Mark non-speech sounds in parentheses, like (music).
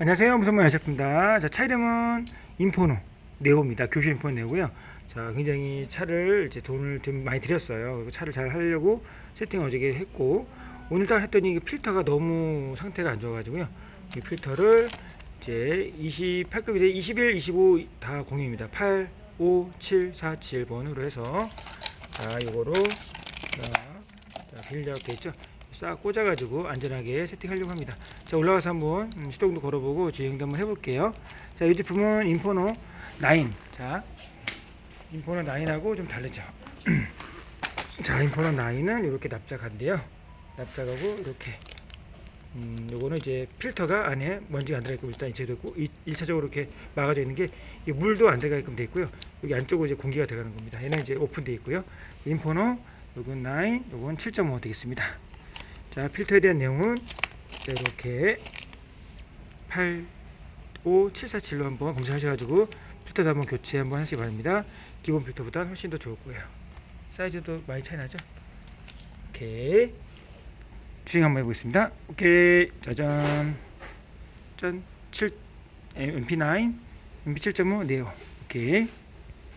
안녕하세요. 무슨 말 하셨습니다. 자, 차 이름은 인포노 네오입니다. 교시 인포노 네오고요. 자, 굉장히 차를 이제 돈을 좀 많이 들였어요. 차를 잘 하려고 세팅을 어저께 했고 오늘따라 했더니 필터가 너무 상태가 안 좋아가지고요. 이 필터를 이제 28급인데 21, 25 다 공유입니다. 8, 5, 7, 4, 7번으로 해서 자, 요거로 자, 자 빌려고 돼 있죠. 싹 꽂아가지고 안전하게 세팅하려고 합니다. 자 올라가서 한번 음, 시동도 걸어보고 주행도 한번 해볼게요. 자 이 제품은 인포노 9. 자 인포노 9하고 좀 다르죠. (clears throat) 자 인포노 9은 이렇게 납작한데요. 납작하고 이렇게 음, 요거는 이제 필터가 안에 먼지가 안 들어가게끔 일단 제되고 1차적으로 이렇게 막아져 있는 게 물도 안 들어가게끔 돼 있고요. 여기 안쪽으로 이제 공기가 들어가는 겁니다. 얘는 이제 오픈돼 있고요. 인포노 요건 9, 요건 7.5 되겠습니다. 자 필터에 대한 내용은 자, 이렇게 8, 5, 7, 4, 7로 한번 검사하셔가지고 필터도 한번 교체 한번 하시기 바랍니다. 기본 필터보다 훨씬 더 좋을 거예요. 사이즈도 많이 차이 나죠? 오케이 주행 한번 해보겠습니다. 오케이 짜잔 짠 7 MP9 MP7.5 네오 오케이